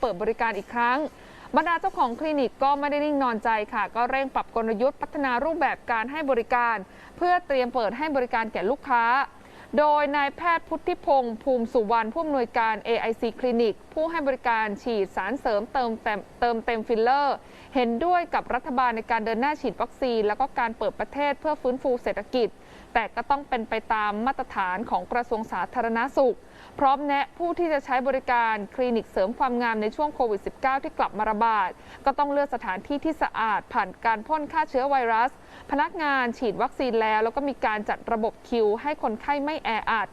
เปิดบริการอีกครั้ง บรรดาเจ้าของคลินิกก็ไม่ได้นิ่งนอนใจค่ะ ก็เร่งปรับกลยุทธ์พัฒนารูปแบบการให้บริการ เพื่อเตรียมเปิดให้บริการแก่ลูกค้า โดยนายแพทย์พุทธิพงศ์ภูมิสุวรรณผู้อำนวยการ AIC คลินิก ผู้ให้บริการฉีดสารเสริมเติมเต็มเติมเต็มฟิลเลอร์ เห็นด้วยกับรัฐบาลในการเดินหน้าฉีดวัคซีน แล้วก็การเปิดประเทศเพื่อฟื้นฟูเศรษฐกิจ แต่ก็ต้องเป็นไปตามมาตรฐานของกระทรวงสาธารณาสุข พร้อมแนะผู้ที่จะใช้บริการคลินิกเสริมความงามในช่วงโควิด -19 ที่กลับมาระบาด ก็ต้องเลือกสถานที่ที่สะอาด ผ่านการพ่นฆ่าเชื้อไวรัส พนักงานฉีดวัคซีนแล้ว แล้วก็มีการจัดระบบคิว ให้คนไข้ไม่แออัด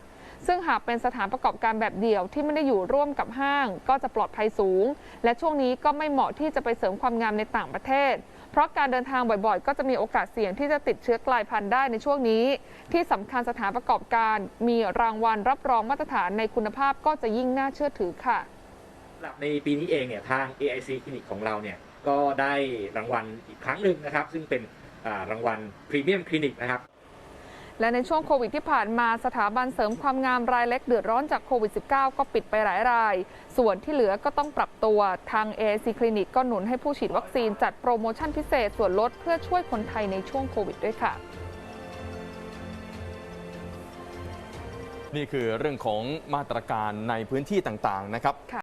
ซึ่งหากเป็นสถานประกอบการแบบเดี่ยวที่ไม่ได้อยู่ร่วมกับห้าง ก็จะปลอดภัยสูง และช่วงนี้ก็ไม่เหมาะที่จะไปเสริมความงามในต่างประเทศ เพราะการเดินทางบ่อยๆ ก็จะมีโอกาสเสี่ยงที่จะติดเชื้อกลายพันธุ์ได้ในช่วงนี้ ที่สำคัญสถานประกอบการมีรางวัลรับรองมาตรฐานในคุณภาพก็จะยิ่งน่าเชื่อถือค่ะหรับในปีนี้เองเนี่ยทาง AIC คลินิกของเราเนี่ยก็ได้รางวัลอีกครั้งหนึ่งนะครับ ซึ่งเป็นรางวัลพรีเมียมคลินิกนะครับ และในช่วงโควิดที่ผ่านมาสถาบันเสริมความงามรายเล็กเดือดร้อนจากโควิด -19 ก็ปิดไปหลายราย ส่วนที่เหลือก็ต้องปรับตัวทาง AIC คลินิกก็หนุนให้ผู้ฉีดวัคซีนจัดโปรโมชั่นพิเศษส่วนลดเพื่อช่วยคนไทยในช่วงโควิดด้วยค่ะนี่คือเรื่องของมาตรการในพื้นที่ต่าง ๆ นะครับ